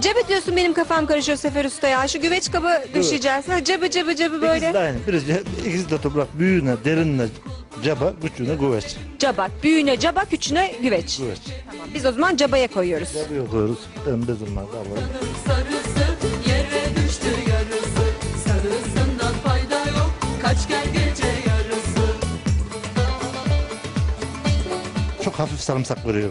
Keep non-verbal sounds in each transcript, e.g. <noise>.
Cebe diyorsun benim kafam karışıyor Sefer Usta ya. Şu güveç kabı döşeyeceğiz. Ha, cebe cebe cebe İkisi de böyle. aynı. Birisi, ikisi de toprak. Büyüğüne, derinine caba, küçüğüne güveç. Cabak. Büyüğüne cabak, küçüğüne güveç. Güveç. Tamam, biz o zaman cabaya koyuyoruz. Caba koyuyoruz. Ben bezim var. Alalım. sarısı yere düştü yarısı Sarısından fayda yok kaç gel gece yarısı Çok hafif sarımsak veriyor.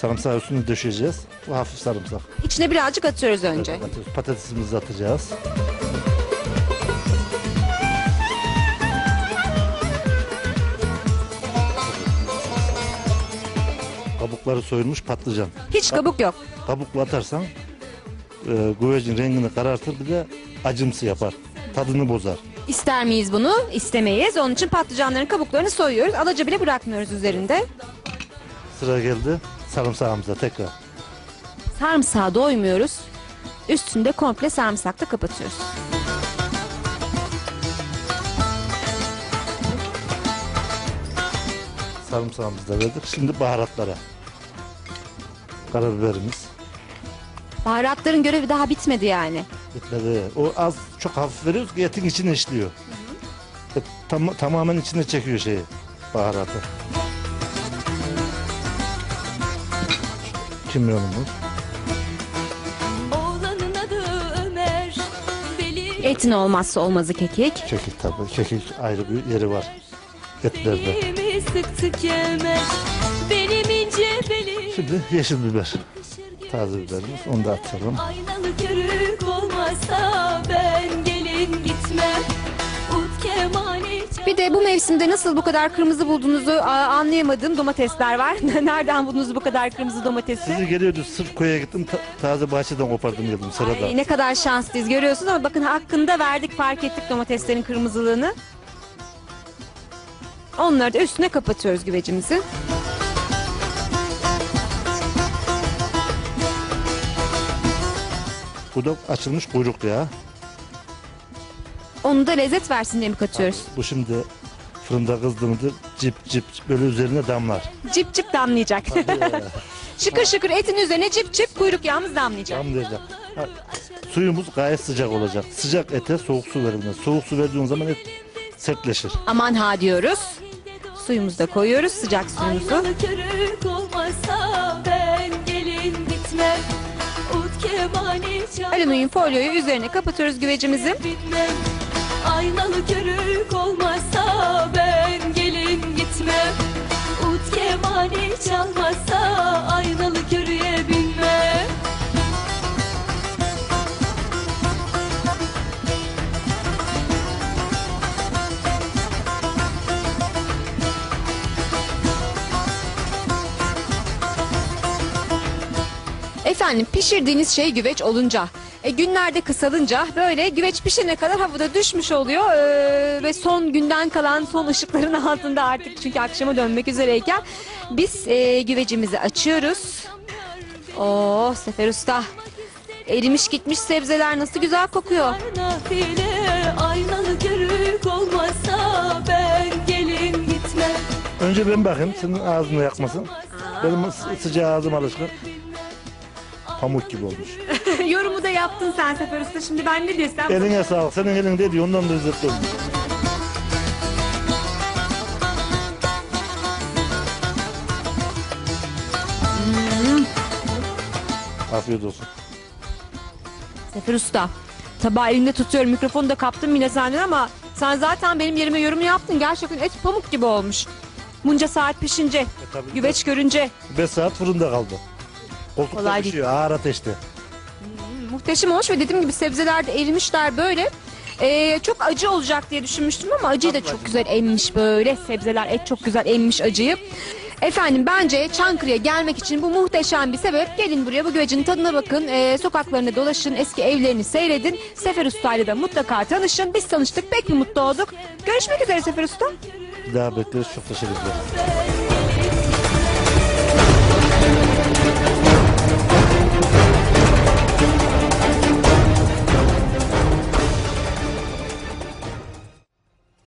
Sarımsağı üstüne döşeyeceğiz. Bu hafif sarımsak. İçine birazcık atıyoruz önce. Atıyoruz. Patatesimizi atacağız. Kabukları soyulmuş patlıcan. Hiç kabuk yok. Kabuklu atarsan e, güvecin rengini karartır bir de acımsı yapar. Tadını bozar. İster miyiz bunu? İstemeyiz. Onun için patlıcanların kabuklarını soyuyoruz. Alaca bile bırakmıyoruz üzerinde. Sıra geldi sarımsağımıza tekrar. Sarımsağa doymuyoruz. Üstünde komple sarımsakla kapatıyoruz. Sarımsağımızı da verdik. Şimdi baharatlara. Karabiberimiz Baharatların görevi daha bitmedi yani. bitmedi. O az çok hafif veriyoruz ki etin içine işliyor. Et tam, tamamen içine çekiyor şeyi baharatı. Kimyonumuz. Etin olmazsa olmazı kekik. Kekik tabii. Kekik ayrı bir yeri var. Etlerde. Belimi sıktı kemer Benim ince belim Şimdi yeşil biber. Taze biberimiz. Onu da atalım. Aynalı körük olmasa ben Bir de bu mevsimde nasıl bu kadar kırmızı bulduğunuzu aa, anlayamadığım domatesler var. <laughs> Nereden buldunuz bu kadar kırmızı domatesi? Sizi geliyordu sırf koya gittim ta- taze bahçeden kopardım geldim sırada. Ay, ne kadar şanslıyız görüyorsunuz ama bakın hakkında verdik fark ettik domateslerin kırmızılığını. Onları da üstüne kapatıyoruz güvecimizi. Bu da açılmış kuyruk yağı. Onu da lezzet versin diye mi katıyoruz? Bu şimdi fırında kızdığında cip cip böyle üzerine damlar. Cip cip damlayacak. <laughs> şıkır şıkır etin üzerine cip cip kuyruk yağımız damlayacak. Damlayacak. Ha, Suyumuz gayet sıcak olacak. Sıcak ete soğuk su verilmez. Soğuk su verdiğin zaman et sertleşir. Aman ha diyoruz. Suyumuzu da koyuyoruz sıcak suyumuzu. Aynalı körük olmasa ben gelin gitmem Ut kemani çal- Alüminyum folyoyu üzerine kapatıyoruz güvecimizi. Bilmem Aynalı körük olmasa ben gelin gitmem. Ut kemani çalmasa aynalı körüye binmem. Efendim pişirdiğiniz şey güveç olunca e, günlerde kısalınca böyle güveç pişene kadar havada düşmüş oluyor Ee, ve son günden kalan son ışıkların <laughs> altında artık çünkü akşama dönmek üzereyken biz e, güvecimizi açıyoruz. Oo Sefer Usta erimiş gitmiş sebzeler nasıl güzel kokuyor. Nafile aynalı körük olmasa ben gelin gitmem Önce ben bakayım senin ağzını yakmasın. Benim sı- sıcağı ağzım alışkın. Pamuk gibi olmuş. <laughs> Yorumu da yaptın sen Sefer Usta şimdi ben ne desem. Eline sağlık. Senin elin dedi ondan da lezzetli olmuş. Afiyet olsun. Sefer Usta tabağı elimde tutuyorum mikrofonu da kaptım yine senden ama sen zaten benim yerime yorum yaptın. Gerçekten et pamuk gibi olmuş. Bunca saat pişince, tabii. güveç görünce 5 saat fırında kaldı. Koltukta Kolay pişiyor ağır ateşte. muhteşem olmuş ve dediğim gibi sebzeler de erimişler böyle. Ee, çok acı olacak diye düşünmüştüm ama acıyı da çok güzel emmiş böyle. Sebzeler et çok güzel emmiş acıyı. Efendim bence Çankırı'ya gelmek için bu muhteşem bir sebep. Gelin buraya bu güvecin tadına bakın. Ee, sokaklarını dolaşın, eski evlerini seyredin. Sefer Usta ile de mutlaka tanışın. Biz tanıştık, pek bir mutlu olduk. Görüşmek üzere Sefer Usta. Bir daha bekleriz. Çok teşekkür ederim.